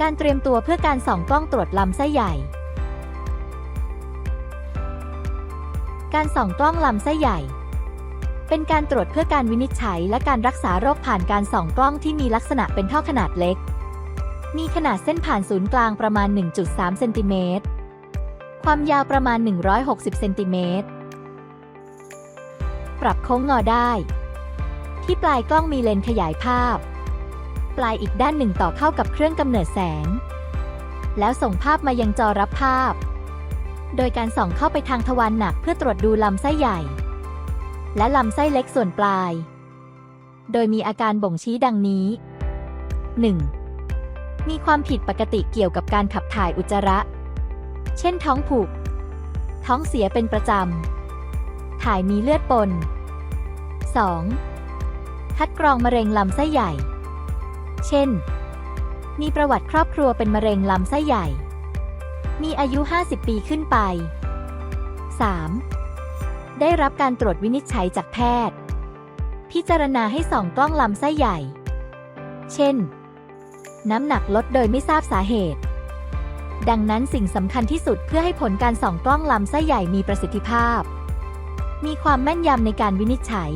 การเตรียมตัวเพื่อการส่องกล้องตรวจลำไส้ใหญ่ การส่องกล้องลำไส้ใหญ่ เป็นการตรวจเพื่อการวินิจฉัยและการรักษาโรคผ่านการส่องกล้องที่มีลักษณะเป็นท่อขนาดเล็ก มีขนาดเส้นผ่านศูนย์กลางประมาณ 1.3 เซนติเมตร ความยาวประมาณ 160 เซนติเมตร ปรับโค้งงอได้ ที่ปลายกล้องมีเลนขยายภาพ ปลายอีกด้านหนึ่งต่อเข้ากับเครื่องกำเนิดแสง แล้วส่งภาพมายังจอรับภาพ โดยการส่องเข้าไปทางทวารหนักเพื่อตรวจดูลำไส้ใหญ่ และลำไส้เล็กส่วนปลาย โดยมีอาการบ่งชี้ดังนี้ 1. มีความผิดปกติเกี่ยวกับการขับถ่ายอุจจาระ เช่นท้องผูก ท้องเสียเป็นประจำ ถ่ายมีเลือดปน 2. คัดกรองมะเร็งลำไส้ใหญ่ เช่น มีประวัติครอบครัวเป็นมะเร็งลำไส้ใหญ่ มีอายุ 50 ปีขึ้นไป 3. ได้รับการตรวจวินิจฉัยจากแพทย์ พิจารณาให้ส่องกล้องลำไส้ใหญ่ เช่น น้ำหนักลดโดยไม่ทราบสาเหตุ ดังนั้นสิ่งสำคัญที่สุดเพื่อให้ผลการส่องกล้องลำไส้ใหญ่มีประสิทธิภาพ มีความแม่นยำในการวินิจฉัย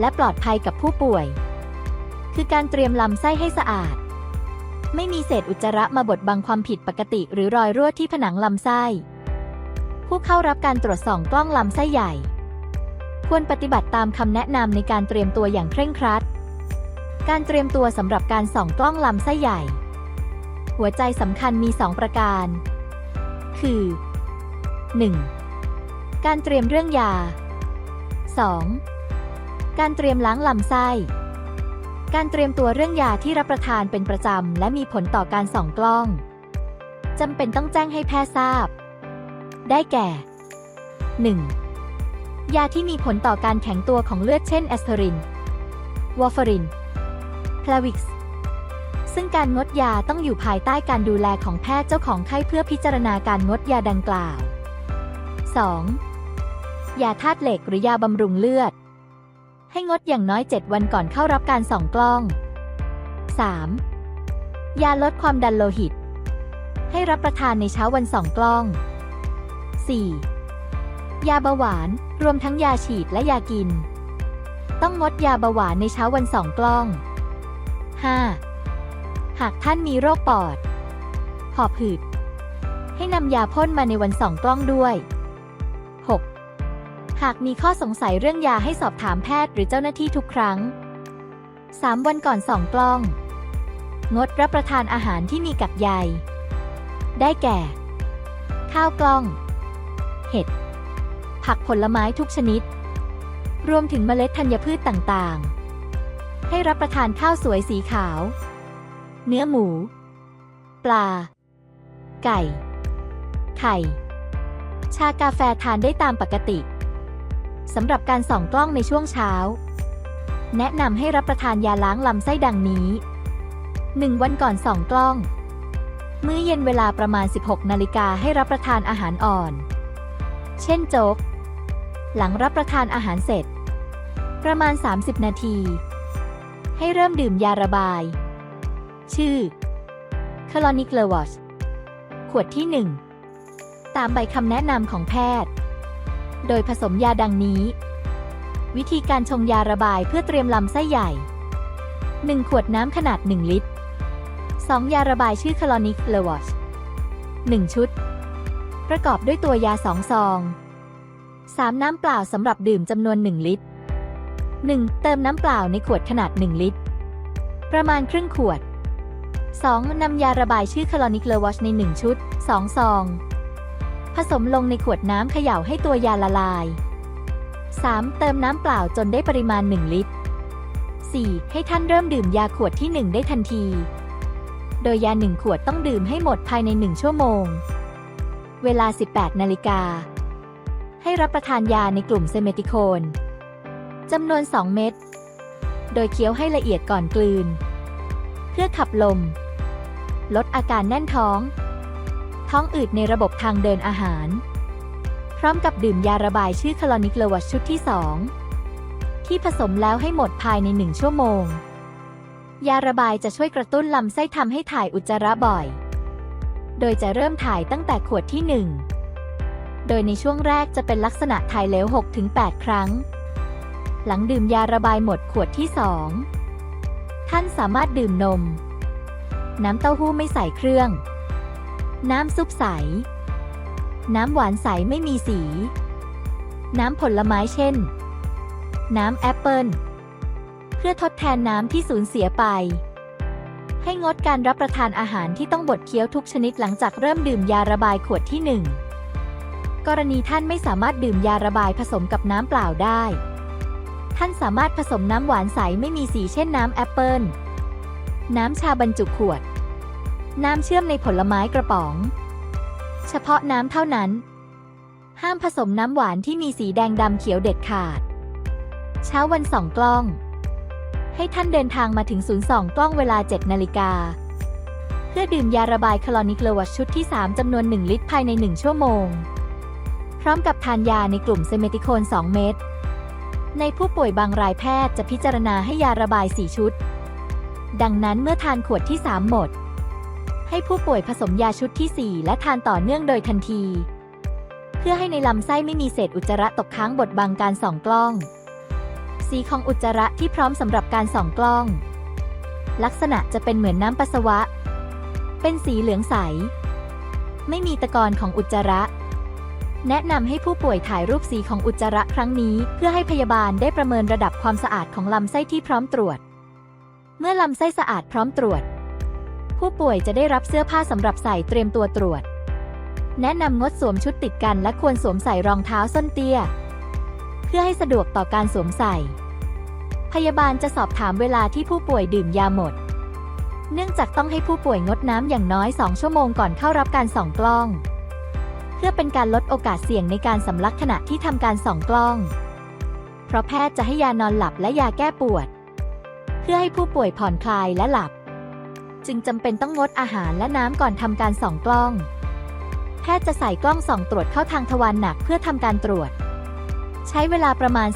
และปลอดภัยกับผู้ป่วย คือการเตรียมลำไส้ให้สะอาด ไม่มีเศษอุจจาระมาบดบังความผิดปกติ หรือรอยรั่วที่ผนังลำไส้ ผู้เข้ารับการตรวจส่องกล้องลำไส้ใหญ่ ควรปฏิบัติตามคำแนะนำในการเตรียมตัวอย่างเคร่งครัด การเตรียมตัวสำหรับการส่องกล้องลำไส้ใหญ่ หัวใจสำคัญมี 2 ประการ คือ 1. การเตรียมเรื่องยา 2. การเตรียมล้างลำไส้ การเตรียมตัวเรื่องยาที่รับประทานเป็นประจำ และมีผลต่อการส่องกล้องจำเป็นต้องแจ้งให้แพทย์ทราบ ได้แก่ 1. ยาที่มีผลต่อการแข็งตัวของเลือดเช่นแอสไพริน วอร์ฟาริน พลาวิกซ์ซึ่งการงดยาต้องอยู่ภายใต้การดูแลของแพทย์เจ้าของไข้เพื่อพิจารณาการงดยาดังกล่าว 2. ยาธาตุเหล็กหรือยาบำรุงเลือด ให้งดอย่างน้อย 7 วันก่อนเข้ารับการส่องกล้อง 3. ยาลดความดันโลหิต ให้รับประทานในเช้าวันส่องกล้อง 4. ยาเบาหวาน รวมทั้งยาฉีดและยากิน ต้องงดยาเบาหวานในเช้าวันส่องกล้อง 5. หากท่านมีโรคปอด หอบหืด ให้นำยาพ่นมาในวันส่องกล้องด้วยากมีข้อสงสัยเรื่องยาให้สอบถามแพทย์หรือเจ้าหน้าที่ทุกครั้ง 3 วันก่อนส่องกล้อง งดรับประทานอาหารที่มีกักใย ได้แก่ ข้าวกล้อง เห็ด ผักผลไม้ทุกชนิด รวมถึงเมล็ดธัญพืชต่างๆ ให้รับประทานข้าวสวยสีขาว เนื้อหมู ปลา ไก่ ไข่ ชากาแฟทานได้ตามปกติ สำหรับการส่องกล้องในช่วงเช้า แนะนำให้รับประทานยาล้างลำไส้ดังนี้ 1 วันก่อนส่องกล้อง มื้อเย็นเวลาประมาณ 16 นาฬิกาให้รับประทานอาหารอ่อน เช่นโจ๊ก หลังรับประทานอาหารเสร็จ ประมาณ 30 นาที ให้เริ่มดื่มยาระบาย ชื่อ c o l o n i c l e w a s h ขวดที่ 1 ตามใบคำแนะนำของแพทย์ โดยผสมยาดังนี้ วิธีการชงยาระบายเพื่อเตรียมลำไส้ใหญ่ 1 ขวดน้ำขนาด 1 ลิตร 2 ยาระบายชื่อ c o l o n i c l e w a s h 1ชุด ประกอบด้วยตัวยา 2 ซอง 3 น้ำเปล่าสำหรับดื่มจำนวน 1 ลิตร 1. เติมน้ำเปล่าในขวดขนาด 1 ลิตร ประมาณครึ่งขวด 2. นำยาระบายชื่อคลอนิกเลวอชใน 1 ชุด 2 ซอง ผสมลงในขวดน้ำเขย่าให้ตัวยาละลาย 3. เติมน้ำเปล่าจนได้ปริมาณ 1 ลิตร 4. ให้ท่านเริ่มดื่มยาขวดที่ 1 ได้ทันที โดยยา 1 ขวดต้องดื่มให้หมดภายใน 1 ชั่วโมง เวลา 18 นาฬิกา ให้รับประทานยาในกลุ่มเซเมติโคนจำนวน 2 เม็ด โดยเคี้ยวให้ละเอียดก่อนกลืน เพื่อขับลม ลดอาการแน่นท้อง ท้องอืดในระบบทางเดินอาหาร พร้อมกับดื่มยาระบายชื่อคลอนิกเลวัชชุดที่ 2 ที่ผสมแล้วให้หมดภายใน 1 ชั่วโมง ยาระบายจะช่วยกระตุ้นลำไส้ทำให้ถ่ายอุจจาระบ่อย โดยจะเริ่มถ่ายตั้งแต่ขวดที่ 1 โดยในช่วงแรกจะเป็นลักษณะถ่ายเหลว 6-8 ครั้ง หลังดื่มยาระบายหมดขวดที่ 2 ท่านสามารถดื่มนม น้ำเต้าหู้ไม่ใส่เครื่อง น้ำซุปใส น้ำหวานใสไม่มีสี น้ำผลไม้เช่น น้ำแอปเปิลเพื่อทดแทนน้ำที่สูญเสียไป ให้งดการรับประทานอาหารที่ต้องบดเคี้ยวทุกชนิดหลังจากเริ่มดื่มยาระบายขวดที่ 1 กรณีท่านไม่สามารถดื่มยาระบายผสมกับน้ำเปล่าได้ ท่านสามารถผสมน้ำหวานใสไม่มีสีเช่นน้ำแอปเปิลน้ำชาบรรจุขวด น้ำเชื่อมในผลไม้กระป๋อง เฉพาะน้ำเท่านั้น ห้ามผสมน้ำหวานที่มีสีแดงดำเขียวเด็ดขาด เช้าวันสองกล้อง ให้ท่านเดินทางมาถึงศูนย์สองกล้องเวลา 7 นาฬิกา เพื่อดื่มยาระบายคลอนิกเลวัชชุดที่ 3 จำนวน 1 ลิตรภายใน 1 ชั่วโมง พร้อมกับทานยาในกลุ่มเซเมติโคน 2 เม็ดในผู้ป่วยบางรายแพทย์จะพิจารณาให้ยาระบาย 4 ชุด ดังนั้นเมื่อทานขวดที่ 3 หมด ให้ผู้ป่วยผสมยาชุดที่ 4 และทานต่อเนื่องโดยทันที เพื่อให้ในลำไส้ไม่มีเศษอุจจาระตกค้างบดบังการส่องกล้อง สีของอุจจาระที่พร้อมสำหรับการส่องกล้อง ลักษณะจะเป็นเหมือนน้ำปัสสาวะ เป็นสีเหลืองใส ไม่มีตะกอนของอุจจาระ แนะนำให้ผู้ป่วยถ่ายรูปสีของอุจจาระครั้งนี้ เพื่อให้พยาบาลได้ประเมินระดับความสะอาดของลำไส้ที่พร้อมตรวจ เมื่อลำไส้สะอาดพร้อมตรวจ ผู้ป่วยจะได้รับเสื้อผ้าสำหรับใส่เตรียมตัวตรวจ แนะนำงดสวมชุดติดกันและควรสวมใส่รองเท้าส้นเตี้ย เพื่อให้สะดวกต่อการสวมใส่ พยาบาลจะสอบถามเวลาที่ผู้ป่วยดื่มยาหมด เนื่องจากต้องให้ผู้ป่วยงดน้ำอย่างน้อย 2 ชั่วโมงก่อนเข้ารับการส่องกล้อง เพื่อเป็นการลดโอกาสเสี่ยงในการสำลักขณะที่ทำการส่องกล้อง เพราะแพทย์จะให้ยานอนหลับและยาแก้ปวด เพื่อให้ผู้ป่วยผ่อนคลายและหลับ จึงจำเป็นต้องงดอาหารและน้ำก่อนทำการส่องกล้อง แพทย์จะใส่กล้องส่องตรวจเข้าทางทวารหนักเพื่อทำการตรวจ ใช้เวลาประมาณ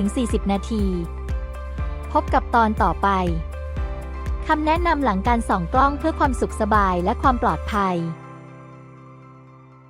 30-40 นาที พบกับตอนต่อไปคำแนะนำหลังการส่องกล้องเพื่อความสุขสบายและความปลอดภัย